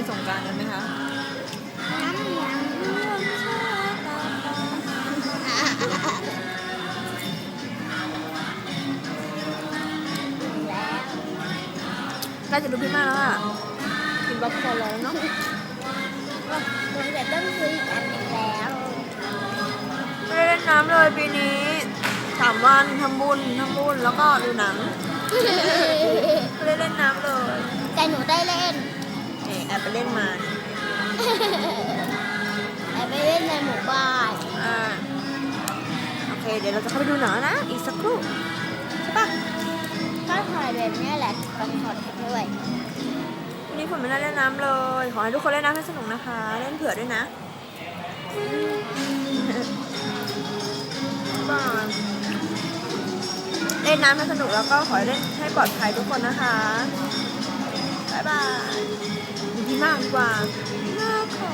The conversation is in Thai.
งสงกรารกันไหมคะน้ำเหนียวเรื่องชาตาตาแล้วใกล้จะดูพี่มากแล้วอะกินบ๊อบคอร์นแล้วเนาะคงจะต้องซื้ออีกอันหนึ่งแล้วไม่ได้เล่นน้ำเลยปีนี้สามวันทำบุญทำบุญแล้วก็ดูหนังไอ๊ะแอบไปเล่นมาเนี่ยแต่ไปเล่นในหมู่บ้านอ่าโอเค เดี๋ยวเราจะเข้าไปดูหนังแล้วนะ อีกสักครู่ใช่ปะก็ถ่ายแบบเนี้ยแหละต้องถอดด้วยวันนี้ฝนไม่ได้เล่นน้ำเลย ขอให้ทุกคนเล่นน้ำให้สนุกนะคะ เล่นเผื่อด้วยนะก็เล่นน้ำให้สนุกแล้วก็ขอให้เล่นให้ปลอดภัยทุกคนนะคะ บ๊ายบายากดีกว่าน่าขอ